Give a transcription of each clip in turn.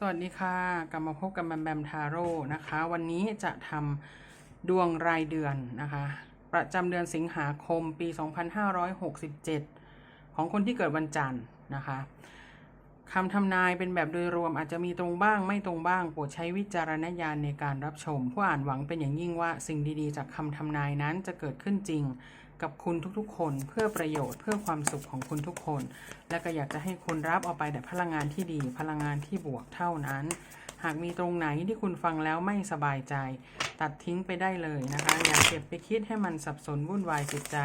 สวัสดีค่ะ กลับมาพบกับแบมแบมทาโร่นะคะ วันนี้จะทำดวงรายเดือนนะคะ ประจำเดือนสิงหาคมปี 2567 ของคนที่เกิดวันจันทร์นะคะคำทำนายเป็นแบบโดยรวมอาจจะมีตรงบ้างไม่ตรงบ้าง โปรดใช้วิจารณญาณในการรับชม ผู้อ่านหวังเป็นอย่างยิ่งว่าสิ่งดีๆ จากคำทำนายนั้นจะเกิดขึ้นจริง กับคุณทุกๆ คนเพื่อประโยชน์เพื่อความสุขของคุณทุกคน และก็อยากจะให้คุณรับเอาไปแต่พลังงานที่ดี พลังงานที่บวกเท่านั้น หากมีตรงไหนที่คุณฟังแล้วไม่สบายใจ ตัดทิ้งไปได้เลยนะคะ อย่าเก็บไปคิดให้มันสับสนวุ่นวายจิตใจ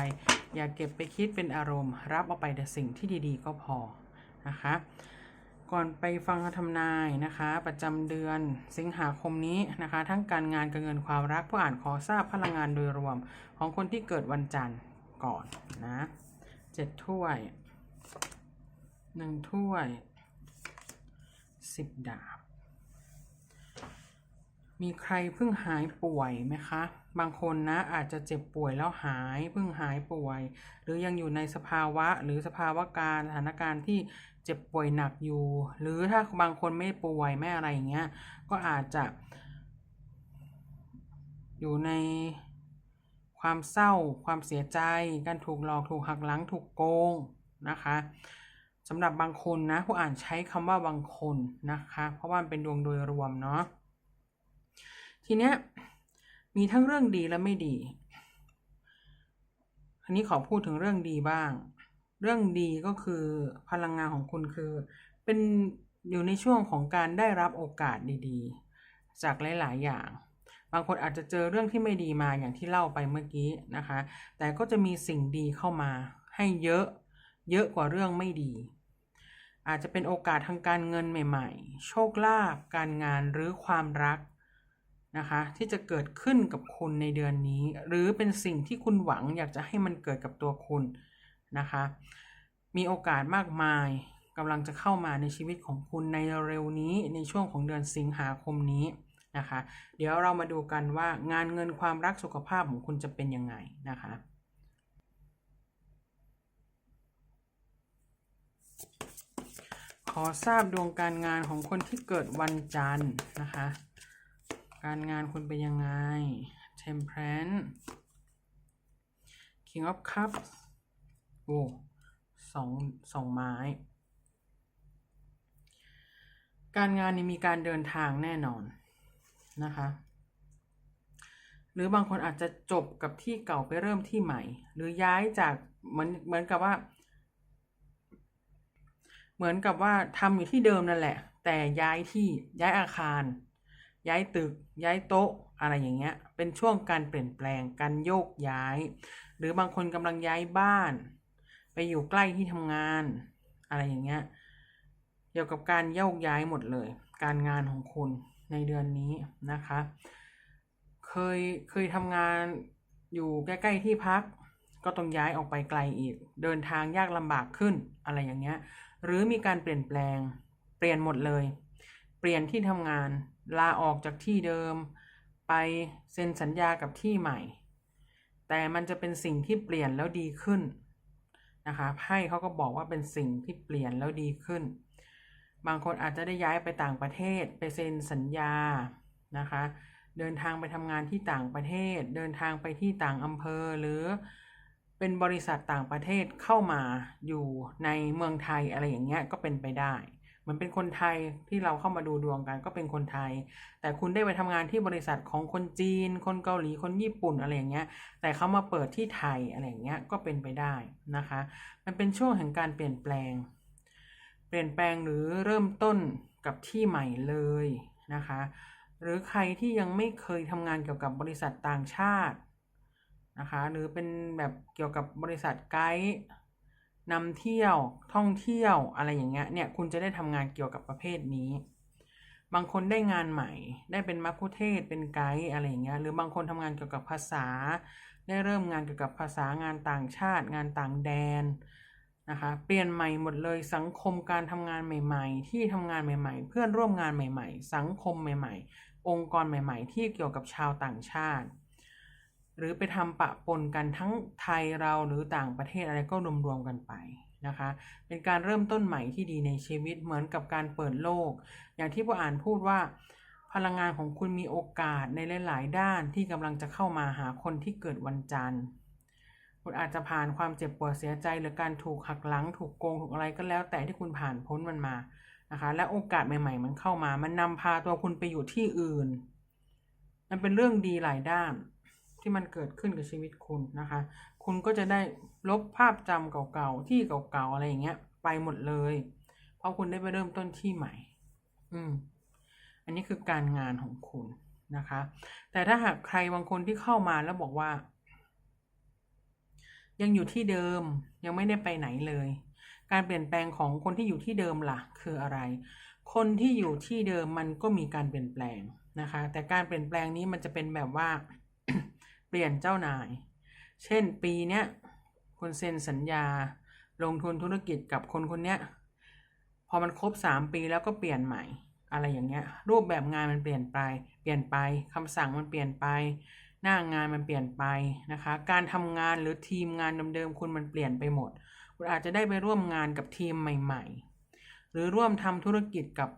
อย่าเก็บไปคิดเป็นอารมณ์ รับเอาไปแต่สิ่งที่ดี ๆ ก็พอนะคะ ก่อนไปฟังคำทำนายนะคะ ประจำเดือนสิงหาคมนี้นะคะ ทั้งการงานการเงินความรักผู้อ่านขอทราบพลังงานโดยรวม ของคนที่เกิดวันจันทร์ก่อนนะเจ็ดถ้วยหนึ่งถ้วยสิบดาบ มีใครเพิ่งหายป่วยไหมคะ บางคนนะอาจจะเจ็บป่วยแล้วหายเพิ่งหายป่วย หรือยังอยู่ในสภาวะหรือสภาวะการสถานการณ์ที่ เจ็บป่วยหนักอยู่ หรือถ้าบางคนไม่ป่วยไม่อะไรอย่างเงี้ย ก็อาจจะ อยู่ในความเศร้าความเสียใจ การถูกหลอกถูกหักหลังถูกโกงนะคะสำหรับบางคนนะผู้อ่านใช้คำว่าบางคนนะคะ เพราะว่ามันเป็นดวงโดยรวมเนาะทีเนี้ยมีทั้งเรื่องดีและไม่ดีอันนี้ขอพูดถึงเรื่องดีบ้าง เรื่องดีก็คือพลังงานของคุณคือ เป็นอยู่ในช่วงของการได้รับโอกาสดีๆ จากหลาย ๆ อย่าง บางคนอาจจะเจอเรื่องที่ไม่ดีมาอย่างที่เล่าไปเมื่อกี้นะคะ แต่ก็จะมีสิ่งดีเข้ามาให้เยอะเยอะกว่าเรื่องไม่ดี อาจจะเป็นโอกาสทางการเงินใหม่ ๆ โชคลาภการงานหรือความรักนะคะที่จะเกิดขึ้นกับคุณในเดือนนี้ หรือเป็นสิ่งที่คุณหวังอยากจะให้มันเกิดกับตัวคุณ นะคะ มีโอกาสมากมายกำลังจะเข้ามาในชีวิตของคุณในเร็วนี้ในช่วงของเดือนสิงหาคมนี้นะคะ เดี๋ยวเรามาดูกันว่างานเงินความรักสุขภาพของคุณจะเป็นยังไงนะคะขอทราบดวงการงานของคนที่เกิดวันจันทร์นะคะ การงานคุณเป็นยังไง Temperance King of Cups โอ้สองสองไม้ การงานนี่มีการเดินทางแน่นอนนะคะ หรือบางคนอาจจะจบกับที่เก่าไปเริ่มที่ใหม่ หรือย้ายจากเหมือนเหมือนกับว่า เหมือนกับว่าทำอยู่ที่เดิมนั่นแหละ แต่ย้ายที่ย้ายอาคาร ย้ายตึก ย้ายโต๊ะอะไรอย่างเงี้ย เป็นช่วงการเปลี่ยนแปลงการโยกย้าย หรือบางคนกำลังย้ายบ้าน ไปอยู่ใกล้ที่ทำงาน อะไรอย่างเงี้ยเกี่ยวกับการโยกย้ายหมดเลย การงานของคุณในเดือนนี้นะคะ เคยเคยทำงานอยู่ใกล้ๆที่พัก ก็ต้องย้ายออกไปไกลอีก เดินทางยากลำบากขึ้นอะไรอย่างเงี้ย หรือมีการเปลี่ยนแปลง เปลี่ยนหมดเลย เปลี่ยนที่ทำงานลาออกจากที่เดิม ไปเซ็นสัญญากับที่ใหม่ แต่มันจะเป็นสิ่งที่เปลี่ยนแล้วดีขึ้น นะคะไพ่เขาก็บอกว่าเป็นสิ่งที่เปลี่ยนแล้วดีขึ้น บางคนอาจจะได้ย้ายไปต่างประเทศ ไปเซ็นสัญญานะคะ เดินทางไปทำงานที่ต่างประเทศ เดินทางไปที่ต่างอำเภอหรือเป็นบริษัทต่างประเทศเข้ามาอยู่ในเมืองไทยอะไรอย่างเงี้ยก็เป็นไปได้ มือนเป็นคนไทยที่เราเข้ามาดูดวงกันก็เป็นคนไทย แต่คุณได้ไปทำงานที่บริษัทของคนจีน คนเกาหลีคนญี่ปุ่นอะไรอย่างเงี้ย แต่เขามาเปิดที่ไทยอะไรอย่างเงี้ยก็เป็นไปได้นะคะ มันเป็นช่วงแห่งการเปลี่ยนแปลง เปลี่ยนแปลงหรือเริ่มต้นกับที่ใหม่เลยนะคะ หรือใครที่ยังไม่เคยทำงานเกี่ยวกับบริษัทต่างชาตินะคะ หรือเป็นแบบเกี่ยวกับบริษัทไกด์ นำเที่ยวท่องเที่ยวอะไรอย่างเงี้ยเนี่ยคุณจะได้ทำงานเกี่ยวกับประเภทนี้ บางคนได้งานใหม่ ได้เป็นมัคคุเทศก์เป็นไกด์อะไรอย่างเงี้ยหรือบางคนทำงานเกี่ยวกับภาษา ได้เริ่มงานเกี่ยวกับภาษางานต่างชาติ งานต่างแดนนะคะเปลี่ยนใหม่หมดเลยสังคมการทำงานใหม่ ๆ ที่ทำงานใหม่ ๆ เพื่อนร่วมงานใหม่ ๆ สังคมใหม่ ๆ องค์กรใหม่ ๆ ที่เกี่ยวกับชาวต่างชาติ หรือไปทำปะปนกันทั้งไทยเราหรือต่างประเทศอะไรก็รวมๆกันไปนะคะ เป็นการเริ่มต้นใหม่ที่ดีในชีวิตเหมือนกับการเปิดโลก อย่างที่ผู้อ่านพูดว่า พลังงานของคุณมีโอกาสในหลาย ๆ ด้านที่กำลังจะเข้ามาหาคนที่เกิดวันจันทร์คุณอาจจะผ่านความเจ็บปวดเสียใจ หรือการถูกหักหลัง ถูกโกงถูกอะไรก็แล้ว แต่ที่คุณผ่านพ้นมันมานะคะ และโอกาสใหม่ ๆ มันเข้ามา มันนำพาตัวคุณไปอยู่ที่อื่น มันเป็นเรื่องดีหลายด้าน ที่มันเกิดขึ้นกับชีวิตคุณนะคะ คุณก็จะได้ลบภาพจำเก่าๆ ที่เก่าๆ อะไรอย่างเงี้ย ไปหมดเลย เพราะคุณได้ไปเริ่มต้นที่ใหม่ อืม อันนี้คือการงานของคุณนะคะ แต่ถ้าหากใครบางคนที่เข้ามาแล้วบอกว่า ยังอยู่ที่เดิมยังไม่ได้ไปไหนเลย การเปลี่ยนแปลงของคนที่อยู่ที่เดิมล่ะ คืออะไร คนที่อยู่ที่เดิมมันก็มีการเปลี่ยนแปลงนะคะ แต่การเปลี่ยนแปลงนี้มันจะเป็นแบบว่า ปลี่ยนเจ้านาย เช่นปีเนี้ยคุณเซ็นสัญญาลงทุนธุรกิจกับคนคนเนี้ย พอมันครบสามปีแล้วก็เปลี่ยนใหม่ อะไรอย่างเงี้ย รูปแบบงานมันเปลี่ยนไป เปลี่ยนไปคำสั่งมันเปลี่ยนไป หน้างานมันเปลี่ยนไปนะคะ การทำงานหรือทีมงานเดิมๆคุณมันเปลี่ยนไปหมด คุณอาจจะได้ไปร่วมงานกับทีมใหม่ ๆ หรือร่วมทำธุรกิจกับ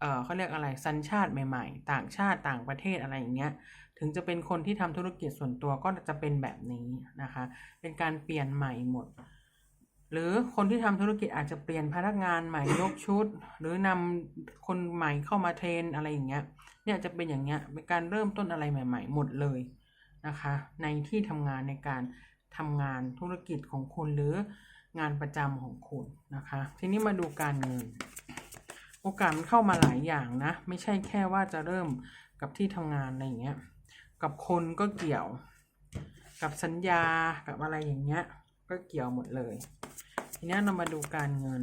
เออเขาเรียกอะไรสัญชาติใหม่ ๆ ต่างชาติต่างประเทศอะไรอย่างเงี้ย ถึงจะเป็นคนที่ทำธุรกิจส่วนตัวก็จะเป็นแบบนี้นะคะ เป็นการเปลี่ยนใหม่หมด หรือคนที่ทำธุรกิจอาจจะเปลี่ยนพนักงานใหม่ยกชุด หรือนำคนใหม่เข้ามาเทรนอะไรอย่างเงี้ย เนี่ยจะเป็นอย่างเงี้ยเป็นการเริ่มต้นอะไรใหม่ ๆ หมดเลยนะคะ ในที่ทำงานในการทำงานธุรกิจของคุณหรืองานประจำของคุณนะคะ ทีนี้มาดูการเงิน โอกาสมันเข้ามาหลายอย่างนะ ไม่ใช่แค่ว่าจะเริ่มกับที่ทำงานอะไรอย่างเงี้ย กับคนก็เกี่ยว กับสัญญากับอะไรอย่างเงี้ย ก็เกี่ยวหมดเลย ทีนี้เรามาดูการเงิน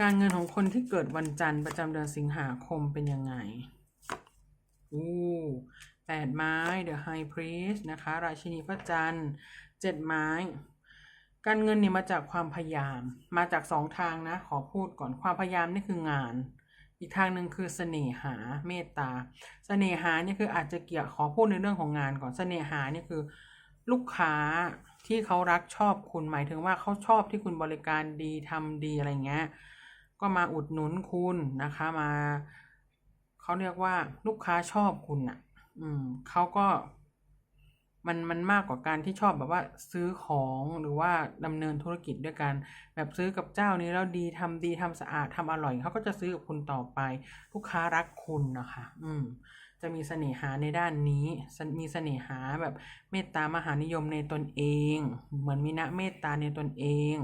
การเงินของคนที่เกิดวันจันทร์ประจำเดือนสิงหาคมเป็นยังไงอู้แปดไม้ The High Priest นะคะ ราชินีพระจันทร์เจ็ดไม้ การเงินเนี่ยมาจากความพยายาม มาจากสองทางนะ ขอพูดก่อนความพยายามนี่คืองาน อีกทางหนึ่งคือเสน่หาเมตตา เสน่หานี่คืออาจจะเกี่ยวขอพูดในเรื่องของงานก่อน เสน่หานี่คือลูกค้าที่เขารักชอบคุณหมายถึงว่าเขาชอบที่คุณบริการดีทำดีอะไรเงี้ย ก็มาอุดหนุนคุณนะคะมาเขาเรียกว่าลูกค้าชอบคุณน่ะ อืมเขาก็ มันมันมากกว่าการที่ชอบแบบว่าซื้อของหรือว่าดำเนินธุรกิจด้วยกัน แบบซื้อกับเจ้านี้แล้วดีทำดีทำสะอาดทำอร่อยเขาก็จะซื้อกับคุณต่อไป ลูกค้ารักคุณนะคะ อืม จะมีเสน่หาในด้านนี้ มีเสน่หาแบบเมตตามหานิยมในตนเอง เหมือนมีนะเมตตาในตนเอง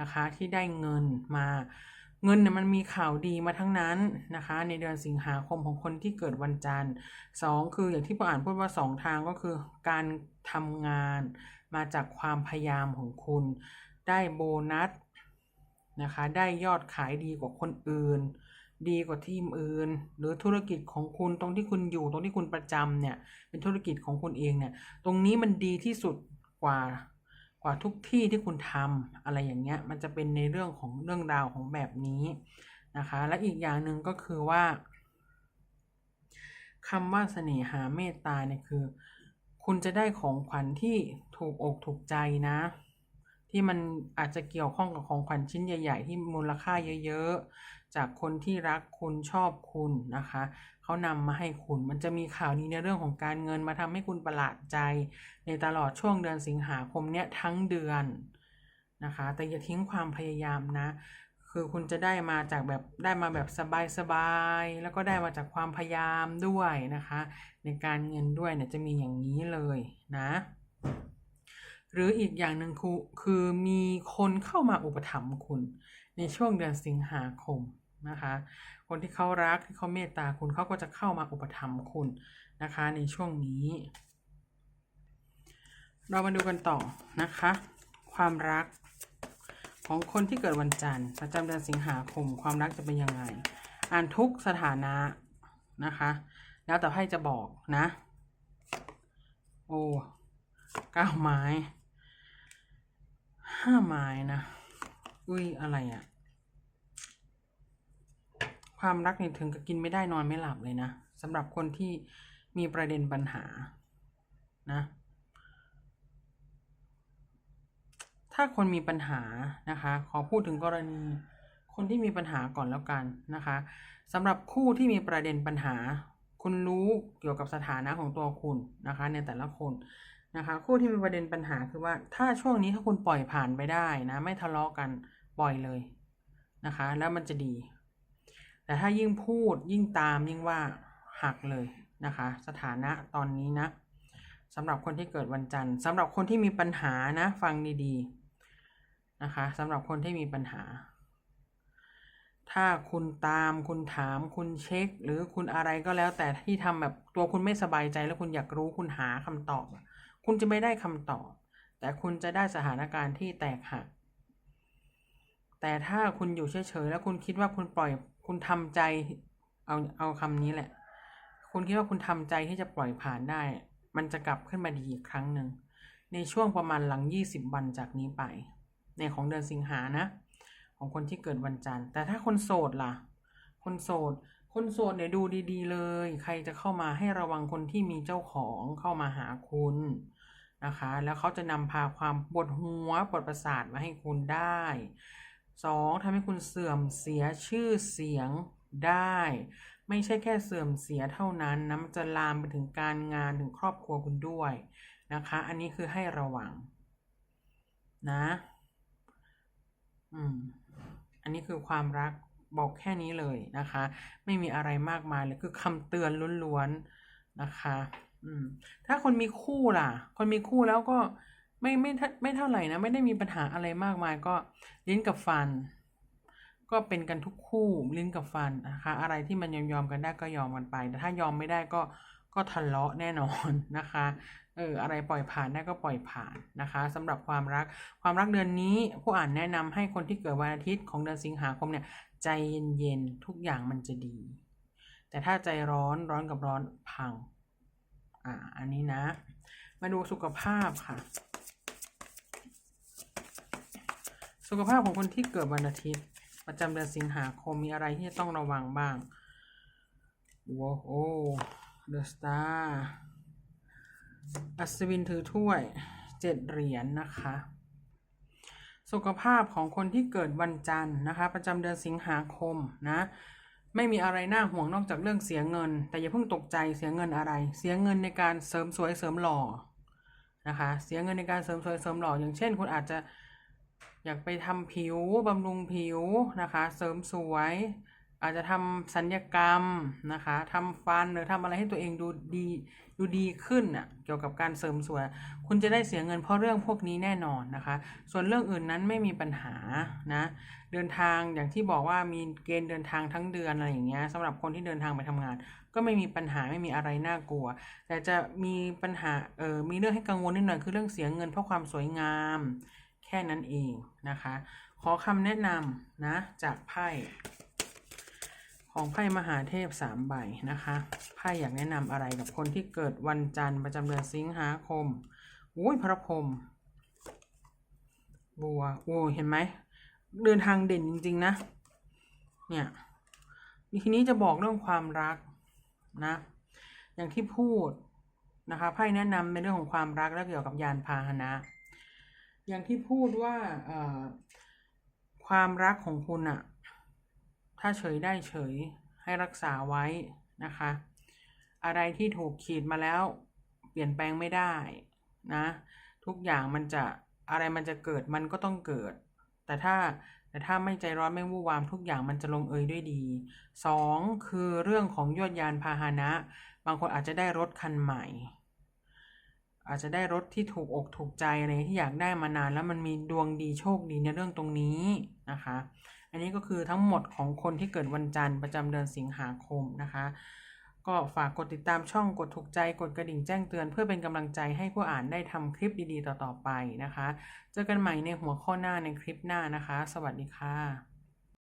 นะคะ ที่ได้เงินมา เงินเนี่ยมันมีข่าวดีมาทั้งนั้นนะคะ ในเดือนสิงหาคมของคนที่เกิดวันจันทร์สองคืออย่างที่ปอ่านพูดว่าสองทางก็คือการทำงานมาจากความพยายามของคุณ ได้โบนัสนะคะ ได้ยอดขายดีกว่าคนอื่น ดีกว่าทีมอื่น หรือธุรกิจของคุณตรงที่คุณอยู่ตรงที่คุณประจำเนี่ยเป็นธุรกิจของคุณเองเนี่ยตรงนี้มันดีที่สุดกว่า กว่าทุกที่ที่คุณทำอะไรอย่างเงี้ยมันจะเป็นในเรื่องของเรื่องราวของแบบนี้นะคะ และอีกอย่างหนึ่งก็คือว่าคำว่าเสน่หาเมตตาเนี่ยคือ คุณจะได้ของขวัญที่ถูกอกถูกใจนะ ที่มันอาจจะเกี่ยวข้องกับของขวัญชิ้นใหญ่ ๆ ที่มูลค่าเยอะๆ จากคนที่รักคุณชอบคุณนะคะเขานำมาให้คุณมันจะมีข่าวนี้ในเรื่องของการเงินมาทำให้คุณประหลาดใจ ในตลอดช่วงเดือนสิงหาคมเนี้ยทั้งเดือนนะคะ แต่อย่าทิ้งความพยายามนะ คือคุณจะได้มาจากแบบได้มาแบบสบายๆแล้วก็ได้มาจากความพยายามด้วยนะคะ ในการเงินด้วยเนี่ยจะมีอย่างนี้เลยนะ หรืออีกอย่างหนึ่งคือคือมีคนเข้ามาอุปถัมภ์คุณ ในช่วงเดือนสิงหาคมนะคะ คนที่เขารักที่เขาเมตตาคุณเขาก็จะเข้ามาอุปถัมภ์คุณนะคะ ในช่วงนี้ เรามาดูกันต่อนะคะ ความรักของคนที่เกิดวันจันทร์ประจำเดือนสิงหาคม ความรักจะเป็นยังไง อ่านทุกสถานะนะคะ แล้วแต่ไพ่จะบอกนะ โอ้เก้าไม้ ห้าไม้นะ อุ้ยอะไรอะความรักนี่ถึงกับกินไม่ได้นอนไม่หลับเลยนะสำหรับคนที่มีประเด็นปัญหานะ ถ้าคนมีปัญหานะคะ ขอพูดถึงกรณีคนที่มีปัญหาก่อนแล้วกันนะคะสำหรับคู่ที่มีประเด็นปัญหา คุณรู้เกี่ยวกับสถานะของตัวคุณนะคะ ในแต่ละคน นะคะคู่ที่มีประเด็นปัญหาคือว่าถ้าช่วงนี้ถ้าคุณปล่อยผ่านไปได้นะไม่ทะเลาะกันปล่อยเลยนะคะ แล้วมันจะดี แต่ถ้ายิ่งพูดยิ่งตามยิ่งว่าหักเลยนะคะ สถานะตอนนี้นะสำหรับคนที่เกิดวันจันทร์สำหรับคนที่มีปัญหานะ ฟังดีๆนะคะสำหรับคนที่มีปัญหา ถ้าคุณตามคุณถามคุณเช็ค หรือคุณอะไรก็แล้วแต่ที่ทำแบบตัวคุณไม่สบายใจแล้วคุณอยากรู้คุณหาคำตอบ คุณจะไม่ได้คำตอบ แต่คุณจะได้สถานการณ์ที่แตกหัก แต่ถ้าคุณอยู่เฉยๆแล้วคุณคิดว่าคุณปล่อย คุณทำใจ เอาเอาคำนี้แหละ คุณคิดว่าคุณทำใจที่จะปล่อยผ่านได้ มันจะกลับขึ้นมาดีอีกครั้งหนึ่ง ในช่วงประมาณหลัง 20 วันจากนี้ไป ในของเดือนสิงหานะ ของคนที่เกิดวันจันทร์ แต่ถ้าคนโสดล่ะ คนโสดคนโสดเนี่ยดูดี ๆ เลย ใครจะเข้ามาให้ระวังคนที่มีเจ้าของเข้ามาหาคุณ นะคะ แล้วเขาจะนำพาความปวดหัวปวดประสาทมาให้คุณได้สองทำให้คุณเสื่อมเสียชื่อเสียงได้ ไม่ใช่แค่เสื่อมเสียเท่านั้นนะมันจะลามไปถึงการงานถึงครอบครัวคุณด้วยนะคะ อันนี้คือให้ระวังนะอืมอันนี้คือความรักบอกแค่นี้เลยนะคะ ไม่มีอะไรมากมายเลยคือคำเตือนล้วนๆนะคะ อืม ถ้าคนมีคู่ล่ะ คนมีคู่แล้วก็ไม่ไม่ไม่ไมเท่าไหร่นะ ไม่ได้มีปัญหาอะไรมากมายก็ลิ้นกับฟัน ก็เป็นกันทุกคู่ลิ้นกับฟันนะคะ อะไรที่มันยอมยอมกันได้ก็ยอมกันไป แต่ถ้ายอมไม่ได้ก็ก็ทะเลาะแน่นอนนะคะ เอออะไรปล่อยผ่านได้ก็ปล่อยผ่านนะคะสำหรับความรักความรักเดือนนี้ผู้อ่านแนะนำให้คนที่เกิดวันอาทิตย์ของเดือนสิงหาคมเนี่ยใจเย็นๆทุกอย่างมันจะดี แต่ถ้าใจร้อนร้อนกับร้อนพัง อ่า อันนี้นะ มาดูสุขภาพค่ะ สุขภาพของคนที่เกิดวันอาทิตย์ ประจำเดือนสิงหาคมมีอะไรที่จะต้องระวังบ้างว้าวโอ้เดอะสตาร์อัศวินถือถ้วยเจ็ดเหรียญนนะคะ สุขภาพของคนที่เกิดวันจันทร์นะคะ ประจำเดือนสิงหาคมนะ ไม่มีอะไรน่าห่วงนอกจากเรื่องเสียเงิน แต่อย่าเพิ่งตกใจเสียเงินอะไร เสียเงินในการเสริมสวยเสริมหล่อนะคะ เสียเงินในการเสริมสวยเสริมหล่ออย่างเช่น คุณอาจจะอยากไปทำผิวบำรุงผิวนะคะ เสริมสวย อาจจะทำสัญญกรรมนะคะทำฟันหรือทำอะไรให้ตัวเองดูดีดูดีขึ้นน่ะเกี่ยวกับการเสริมสวย คุณจะได้เสียเงินเพราะเรื่องพวกนี้แน่นอนนะคะ ส่วนเรื่องอื่นนั้นไม่มีปัญหานะเดินทางอย่างที่บอกว่ามีเกณฑ์เดินทางทั้งเดือนอะไรอย่างเงี้ยสำหรับคนที่เดินทางไปทำงาน ก็ไม่มีปัญหาไม่มีอะไรน่ากลัว แต่จะมีปัญหาเออมีเรื่องให้กังวลนิดหน่อยคือเรื่องเสียเงินเพราะความสวยงาม แค่นั้นเองนะคะ ขอคำแนะนำนะจากไพ่ ของไพ่มหาเทพสามใบนะคะไพ่อยากแนะนำอะไรกับคนที่เกิดวันจันทร์ประจำเดือนสิงหาคมอุ้ยพระพรหมบัวโอ้เห็นไหมเดินทางเด่นจริง ๆ นะ เนี่ยทีนี้จะบอกเรื่องความรักนะ อย่างที่พูดนะคะไพ่แนะนำในเรื่องของความรักและเกี่ยวกับยานพาหนะ อย่างที่พูดว่าความรักของคุณอะ ถ้าเฉยได้เฉยให้รักษาไว้นะคะ อะไรที่ถูกขีดมาแล้ว เปลี่ยนแปลงไม่ได้นะทุกอย่างมันจะอะไรมันจะเกิดมันก็ต้องเกิด แต่ถ้าแต่ถ้าไม่ใจร้อนไม่วู่วามทุกอย่างมันจะลงเอยด้วยดีสองคือเรื่องของยวดยานพาหนะ บางคนอาจจะได้รถคันใหม่ อาจจะได้รถที่ถูกอกถูกใจอะไรที่อยากได้มานานแล้วมันมีดวงดีโชคดีในเรื่องตรงนี้นะคะ อันนี้ก็คือทั้งหมดของคนที่เกิดวันจันทร์ประจำเดือนสิงหาคมนะคะ ก็ฝากกดติดตามช่องกดถูกใจกดกระดิ่งแจ้งเตือน เพื่อเป็นกำลังใจให้ผู้อ่านได้ทำคลิปดีๆต่อๆไปนะคะ เจอกันใหม่ในหัวข้อหน้าในคลิปหน้านะคะ สวัสดีค่ะ